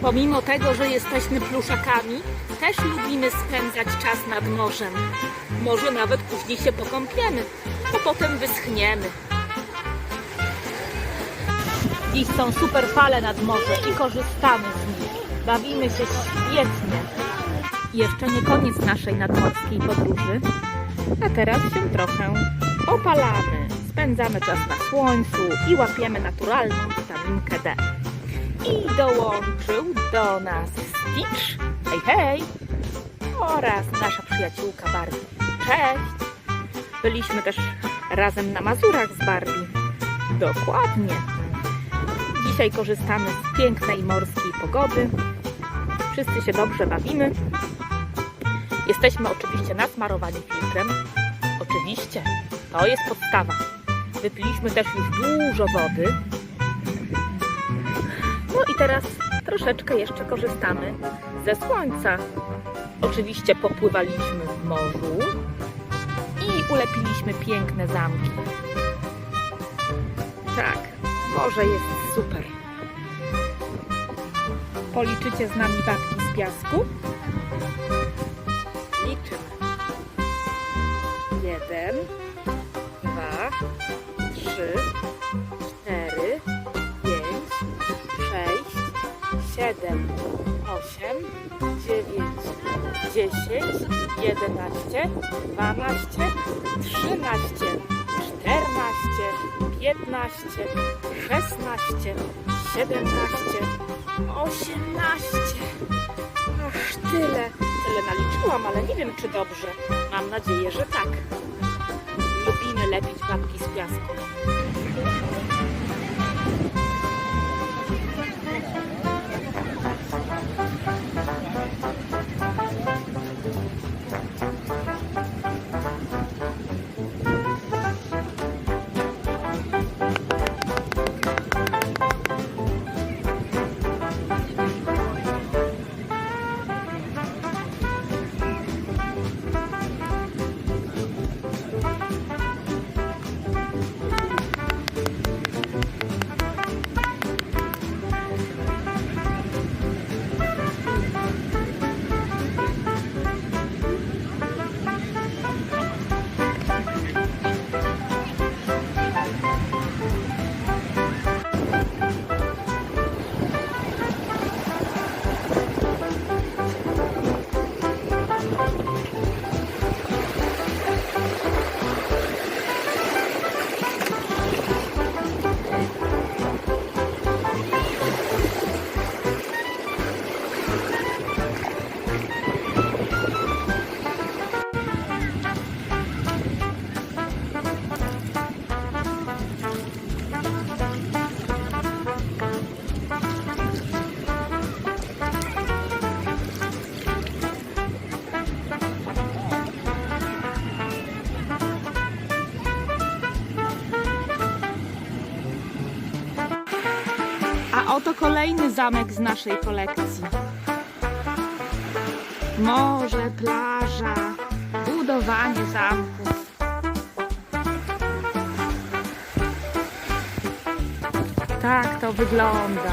Pomimo tego, że jesteśmy pluszakami, też lubimy spędzać czas nad morzem. Może nawet później się pokąpiemy, a potem wyschniemy. Dziś są super fale nad morze i korzystamy z nich. Bawimy się świetnie. Jeszcze nie koniec naszej nadmorskiej podróży, a teraz się trochę opalamy. Spędzamy czas na słońcu i łapiemy naturalną witaminkę D. I dołączył do nas Stitch, hej hej, oraz nasza przyjaciółka Barbie. Cześć! Byliśmy też razem na Mazurach z Barbie. Dokładnie. Dzisiaj korzystamy z pięknej morskiej pogody. Wszyscy się dobrze bawimy. Jesteśmy oczywiście nasmarowani filtrem. Oczywiście, to jest podstawa. Wypiliśmy też już dużo wody. I teraz troszeczkę jeszcze korzystamy ze słońca. Oczywiście popływaliśmy w morzu i ulepiliśmy piękne zamki. Tak, morze jest super. Policzycie z nami babki z piasku? Liczymy. Jeden, dwa, trzy, siedem, osiem, dziewięć, dziesięć, jedenaście, dwanaście, trzynaście, czternaście, piętnaście, szesnaście, siedemnaście, osiemnaście. Aż tyle. Tyle naliczyłam, ale nie wiem czy dobrze. Mam nadzieję, że tak. Lubimy lepić babki z piasku. Oto kolejny zamek z naszej kolekcji. Morze, plaża, budowanie zamków. Tak to wygląda.